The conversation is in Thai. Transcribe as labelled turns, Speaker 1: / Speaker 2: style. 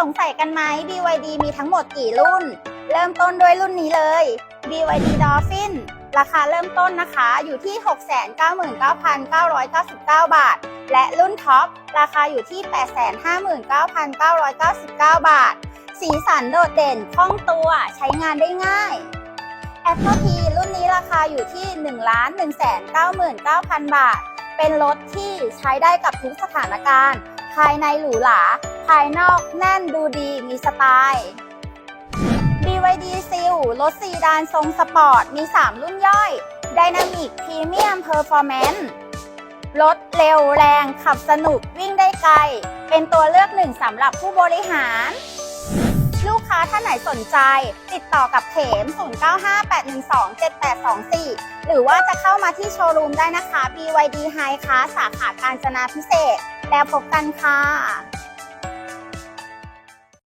Speaker 1: สงสัยกันไหม BYD มีทั้งหมดกี่รุ่น เริ่มต้นด้วยรุ่นนี้เลย BYD Dolphin ราคาเริ่มต้นนะคะอยู่ที่ 699,999 บาท และรุ่นท็อป ราคาอยู่ที่ 859,999 บาท สีสันโดดเด่นคล่องตัวใช้งานได้ง่าย Apple P รุ่นนี้ราคาอยู่ที่ 1 1 9 9 9 0 0 บาท เป็นรถที่ใช้ได้กับทุกสถานการณ์ ภายในหรูหรา ภายนอกแน่นดูดี มีสไตล์ BYD Seal รถซีดานทรงสปอร์ต มี 3 รุ่นย่อย Dynamic Premium Performance รถเร็วแรงขับสนุกวิ่งได้ไกล เป็นตัวเลือกหนึ่งสำหรับผู้บริหาร ท่านไหนสนใจ ติดต่อกับเถม0958127824 หรือว่าจะเข้ามาที่โชว์รูมได้นะคะ BYD High Class สาขาการจนาพิเศษ แล้วพบกันค่ะ